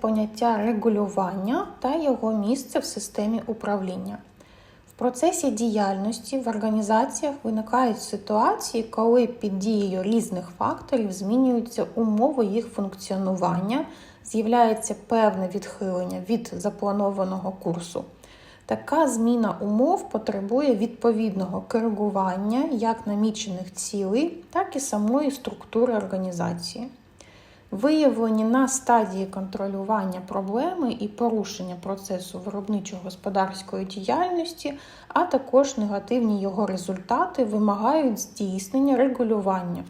поняття регулювання та його місце в системі управління. В процесі діяльності в організаціях виникають ситуації, коли під дією різних факторів змінюються умови їх функціонування, з'являється певне відхилення від запланованого курсу. Така зміна умов потребує відповідного коригування як намічених цілей, так і самої структури організації. Виявлені на стадії контролювання проблеми і порушення процесу виробничо-господарської діяльності, а також негативні його результати вимагають здійснення регулювання.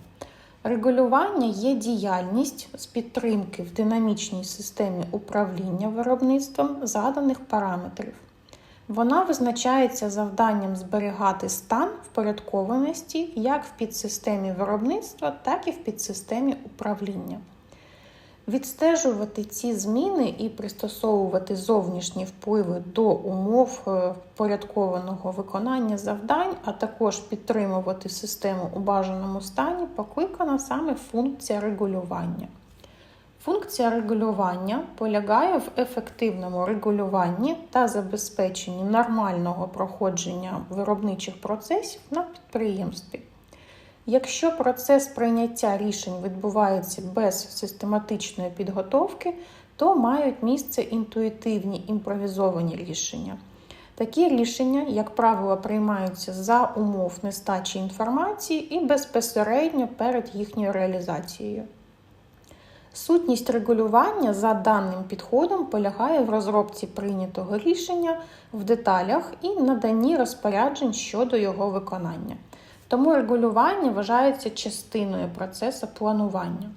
Регулювання є діяльність з підтримки в динамічній системі управління виробництвом заданих параметрів. Вона визначається завданням зберігати стан впорядкованості як в підсистемі виробництва, так і в підсистемі управління. Відстежувати ці зміни і пристосовувати зовнішні впливи до умов е, впорядкованого виконання завдань, а також підтримувати систему у бажаному стані, покликана саме функція регулювання. Функція регулювання полягає в ефективному регулюванні та забезпеченні нормального проходження виробничих процесів на підприємстві. Якщо процес прийняття рішень відбувається без систематичної підготовки, то мають місце інтуїтивні імпровізовані рішення. Такі рішення, як правило, приймаються за умов нестачі інформації і безпосередньо перед їхньою реалізацією. Сутність регулювання за даним підходом полягає в розробці прийнятого рішення в деталях і наданні розпоряджень щодо його виконання. Тому регулювання вважається частиною процесу планування.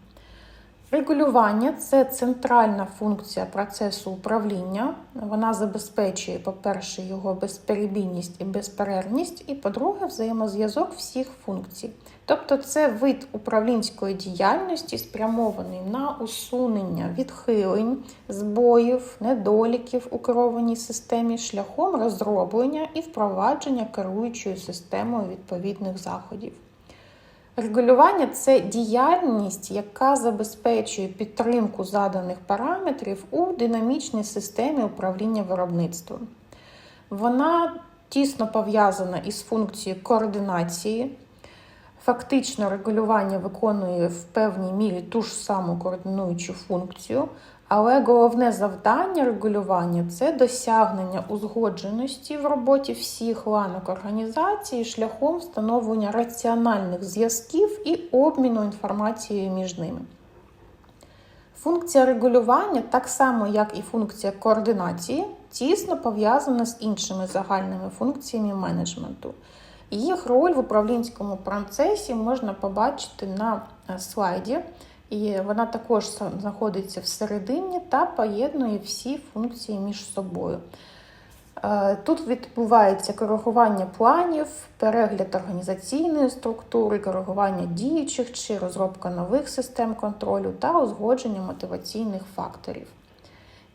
Регулювання це центральна функція процесу управління. Вона забезпечує, по-перше, його безперебійність і безперервність, і, по-друге, взаємозв'язок всіх функцій. Тобто це вид управлінської діяльності, спрямований на усунення відхилень, збоїв, недоліків у керованій системі шляхом розроблення і впровадження керуючою системою відповідних заходів. Регулювання це діяльність, яка забезпечує підтримку заданих параметрів у динамічній системі управління виробництвом. Вона тісно пов'язана із функцією координації. Фактично, регулювання виконує в певній мірі ту ж саму координуючу функцію, але головне завдання регулювання це досягнення узгодженості в роботі всіх ланок організації шляхом встановлення раціональних зв'язків і обміну інформацією між ними. Функція регулювання, так само як і функція координації, тісно пов'язана з іншими загальними функціями менеджменту. Їх роль в управлінському процесі можна побачити на слайді. І вона також знаходиться всередині та поєднує всі функції між собою. Е, тут відбувається коригування планів, перегляд організаційної структури, коригування діючих чи розробка нових систем контролю та узгодження мотиваційних факторів.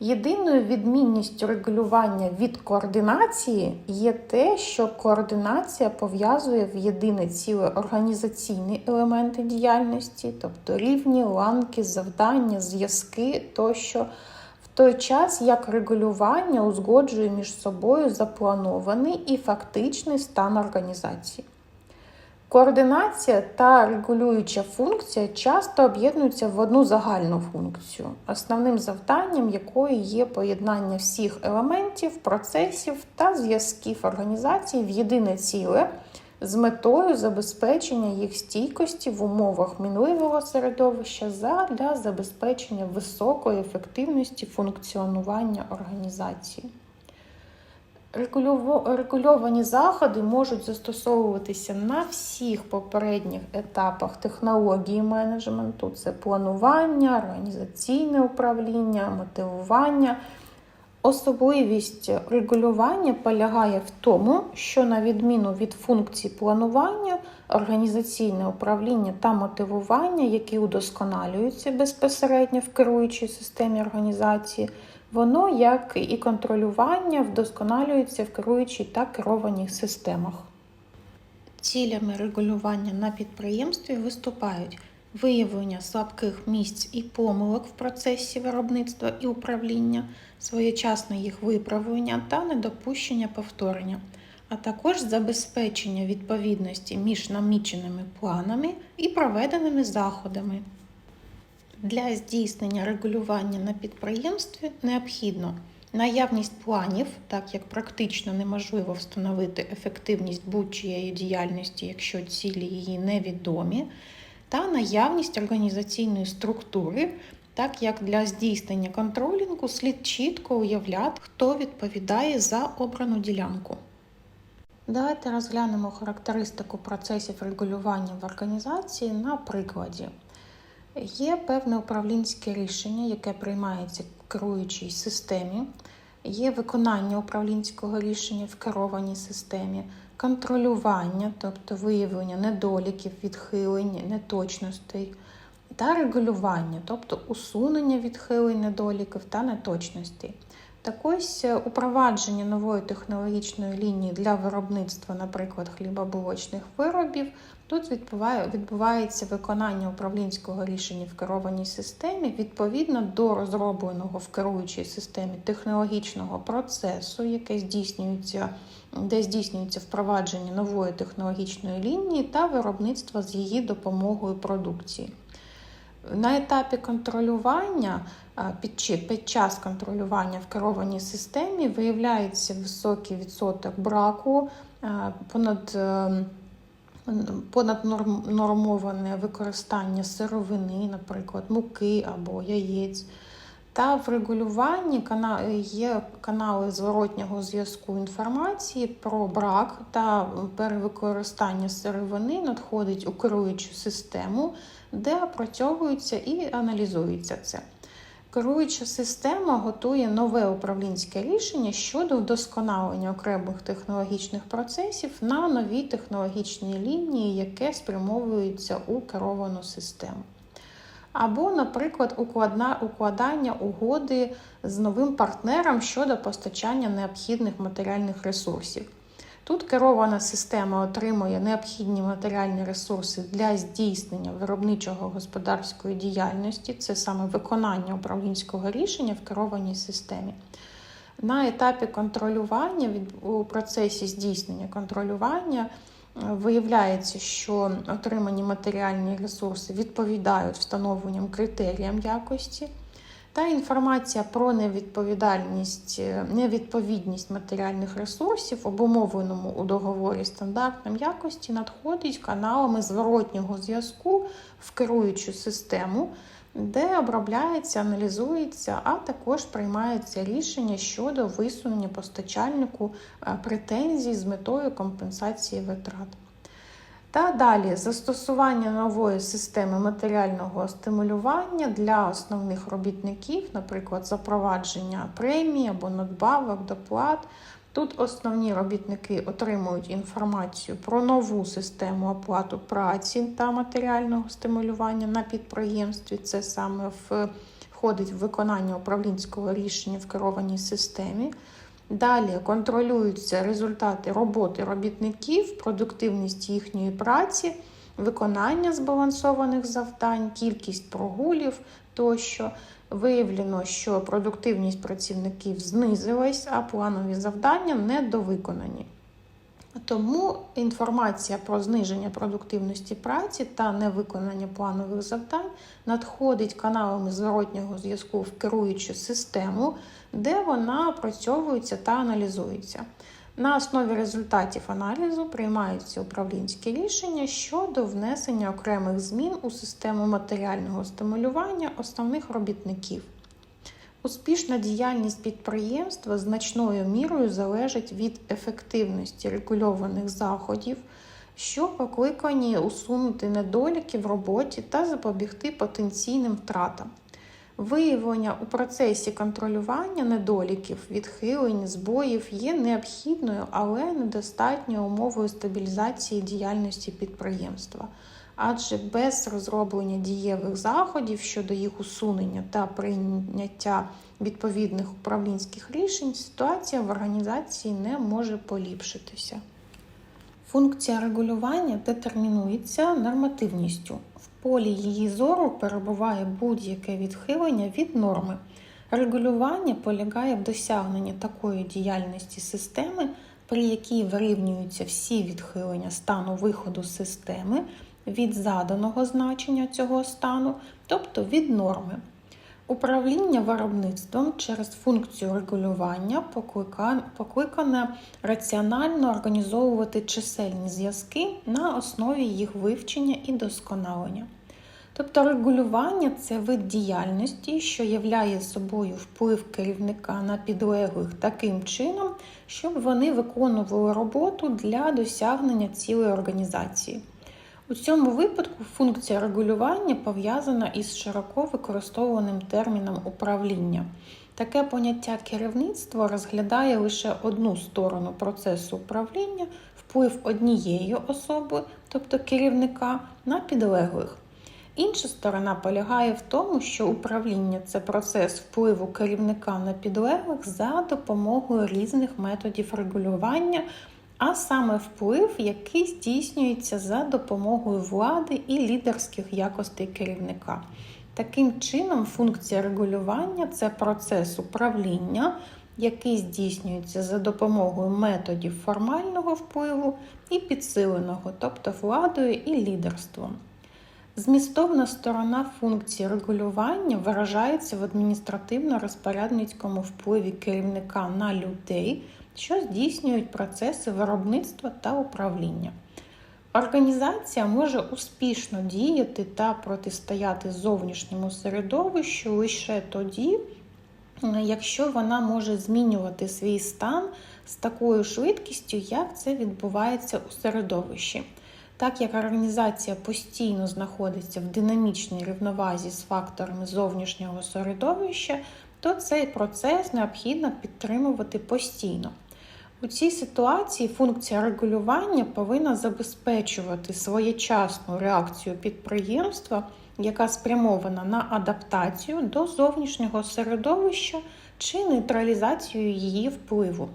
Єдиною відмінністю регулювання від координації є те, що координація пов'язує в єдине ціле організаційні елементи діяльності, тобто рівні, ланки, завдання, зв'язки тощо, в той час як регулювання узгоджує між собою запланований і фактичний стан організації. Координація та регулююча функція часто об'єднуються в одну загальну функцію, основним завданням якої є поєднання всіх елементів, процесів та зв'язків організації в єдине ціле з метою забезпечення їх стійкості в умовах мінливого середовища для забезпечення високої ефективності функціонування організації. Регульовані заходи можуть застосовуватися на всіх попередніх етапах технології менеджменту: це планування, організаційне управління, мотивування. Особливість регулювання полягає в тому, що, на відміну від функцій планування, організаційне управління та мотивування, які удосконалюються безпосередньо в керуючій системі організації, Воно, як і контролювання, вдосконалюється в керуючій та керованих системах. Цілями регулювання на підприємстві виступають виявлення слабких місць і помилок в процесі виробництва і управління, своєчасне їх виправлення та недопущення повторення, а також забезпечення відповідності між наміченими планами і проведеними заходами. Для здійснення регулювання на підприємстві необхідно наявність планів, так як практично неможливо встановити ефективність будь-чиєї діяльності, якщо цілі її невідомі, та наявність організаційної структури, так як для здійснення контролінгу слід чітко уявляти, хто відповідає за обрану ділянку. Давайте розглянемо характеристику процесів регулювання в організації на прикладі. Є певне управлінське рішення, яке приймається в керуючій системі, є виконання управлінського рішення в керованій системі, контролювання, тобто виявлення недоліків, відхилень, неточностей, та регулювання, тобто усунення відхилень, недоліків та неточностей. Так ось е, упровадження нової технологічної лінії для виробництва, наприклад, хлібобулочних виробів. Тут відбувається виконання управлінського рішення в керованій системі відповідно до розробленого в керуючій системі технологічного процесу, яке здійснюється, де здійснюється впровадження нової технологічної лінії та виробництва з її допомогою продукції. На етапі контролювання під час контролювання в керованій системі виявляється високий відсоток браку, понад е, понаднормоване використання сировини, наприклад, муки або яєць. Та в регулюванні є канали зворотнього зв'язку інформації про брак та перевикористання сировини надходить у керуючу систему, де опрацьовується і аналізується це. Керуюча система готує нове управлінське рішення щодо вдосконалення окремих технологічних процесів на новій технологічній лінії, яке спрямовується у керовану систему. Або, наприклад, укладання угоди з новим партнером щодо постачання необхідних матеріальних ресурсів. Тут керована система отримує необхідні матеріальні ресурси для здійснення виробничого господарської діяльності, це саме виконання управлінського рішення в керованій системі. На етапі контролювання у процесі здійснення контролювання е, виявляється, що отримані матеріальні ресурси відповідають встановленням критеріям якості. Та інформація про невідповідальність, е, невідповідність матеріальних ресурсів, обумовленому у договорі стандартним якості, надходить каналами зворотнього зв'язку в керуючу систему, де обробляється, аналізується, а також приймається рішення щодо висунення постачальнику е, претензій з метою компенсації витрат. Та далі застосування нової системи матеріального стимулювання для основних робітників, наприклад, запровадження премій або надбавок, доплат. Тут основні робітники отримують інформацію про нову систему оплату праці та матеріального стимулювання на підприємстві. Це саме входить в виконання управлінського рішення в керованій системі. Далі контролюються результати роботи робітників, продуктивність їхньої праці, виконання збалансованих завдань, кількість прогулів тощо. Виявлено, що продуктивність працівників знизилась, а планові завдання недовиконані. Тому інформація про зниження продуктивності праці та невиконання планових завдань надходить каналами зворотнього зв'язку в керуючу систему, де вона опрацьовується та аналізується. На основі результатів аналізу приймаються управлінські рішення щодо внесення окремих змін у систему матеріального стимулювання основних робітників. Успішна діяльність підприємства значною мірою залежить від ефективності регульованих заходів, що покликані усунути недоліки в роботі та запобігти потенційним втратам. Виявлення у процесі контролювання недоліків, відхилень, збоїв є необхідною, але недостатньою умовою стабілізації діяльності підприємства адже без розроблення дієвих заходів щодо їх усунення та прийняття відповідних управлінських рішень ситуація в організації не може поліпшитися. Функція регулювання детермінується нормативністю. В полі її зору перебуває будь-яке відхилення від норми. Регулювання полягає в досягненні такої діяльності системи, при якій вирівнюються всі відхилення стану виходу системи від заданого значення цього стану, тобто від норми. Управління виробництвом через функцію регулювання покликане раціонально організовувати чисельні зв'язки на основі їх вивчення і досконалення. Тобто регулювання це вид діяльності, що являє собою вплив керівника на підлеглих таким чином, щоб вони виконували роботу для досягнення цілої організації. У цьому випадку функція регулювання пов'язана із широко використовуваним терміном управління. Таке поняття керівництво розглядає лише одну сторону процесу управління, вплив однієї особи, тобто керівника, на підлеглих. Інша сторона полягає в тому, що управління це процес впливу керівника на підлеглих за допомогою різних методів регулювання а саме вплив, який здійснюється за допомогою влади і лідерських якостей керівника. Таким чином, функція регулювання це процес управління, який здійснюється за допомогою методів формального впливу і підсиленого, тобто владою і лідерством. Змістовна сторона функції регулювання виражається в адміністративно-розпорядницькому впливі керівника на людей що здійснюють процеси виробництва та управління. Організація може успішно діяти та протистояти зовнішньому середовищу лише тоді, якщо вона може змінювати свій стан з такою швидкістю, як це відбувається у середовищі. Так як організація постійно знаходиться в динамічній рівновазі з факторами зовнішнього середовища, то цей процес необхідно підтримувати постійно. У цій ситуації функція регулювання повинна забезпечувати своєчасну реакцію підприємства, яка спрямована на адаптацію до зовнішнього середовища чи нейтралізацію її впливу.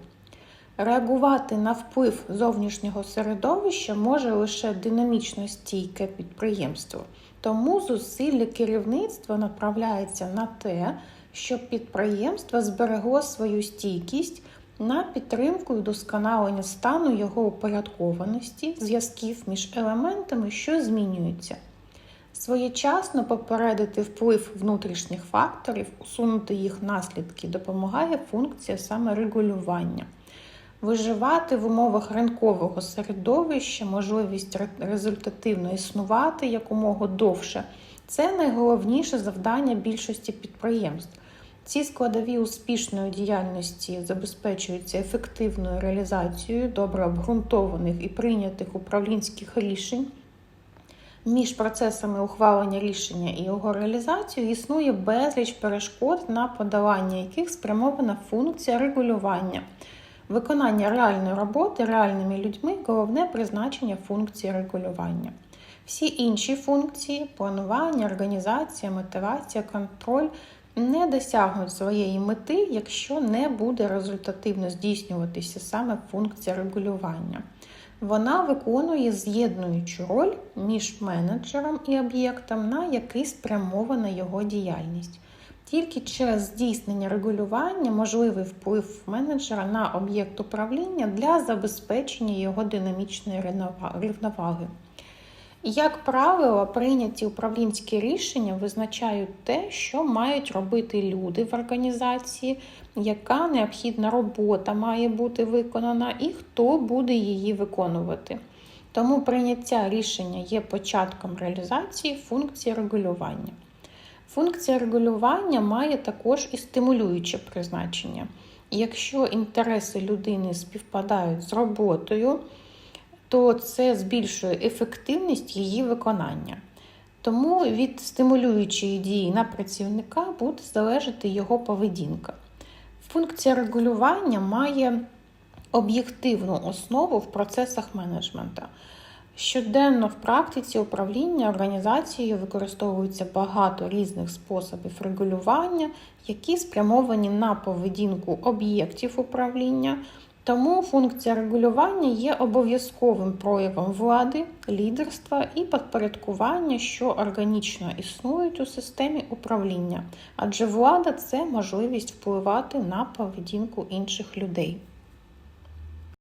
Реагувати на вплив зовнішнього середовища може лише динамічно стійке підприємство, тому зусилля керівництва направляється на те, щоб підприємство зберегло свою стійкість на підтримку і вдосконалення стану його упорядкованості, зв'язків між елементами, що змінюються. Своєчасно попередити вплив внутрішніх факторів, усунути їх наслідки допомагає функція саморегулювання. Виживати в умовах ринкового середовища, можливість результативно існувати якомога довше це найголовніше завдання більшості підприємств. Ці складові успішної діяльності забезпечуються ефективною реалізацією добре обґрунтованих і прийнятих управлінських рішень. Між процесами ухвалення рішення і його реалізацією існує безліч перешкод, на подолання яких спрямована функція регулювання. Виконання реальної роботи реальними людьми головне призначення функції регулювання. Всі інші функції планування, організація, мотивація, контроль не досягнуть своєї мети, якщо не буде результативно здійснюватися саме функція регулювання. Вона виконує з'єднуючу роль між менеджером і об'єктом, на який спрямована його діяльність. Тільки через здійснення регулювання можливий вплив менеджера на об'єкт управління для забезпечення його динамічної рівноваги. Як правило, прийняті управлінські рішення визначають те, що мають робити люди в організації, яка необхідна робота має бути виконана і хто буде її виконувати. Тому прийняття рішення є початком реалізації функції регулювання. Функція регулювання має також і стимулююче призначення. Якщо інтереси людини співпадають з роботою, то це збільшує ефективність її виконання. Тому від стимулюючої дії на працівника буде залежати його поведінка. Функція регулювання має об'єктивну основу в процесах менеджменту. Щоденно в практиці управління організацією використовується багато різних способів регулювання, які спрямовані на поведінку об'єктів управління, Тому функція регулювання є обов'язковим проявом влади, лідерства і підпорядкування, що органічно існують у системі управління, адже влада це можливість впливати на поведінку інших людей.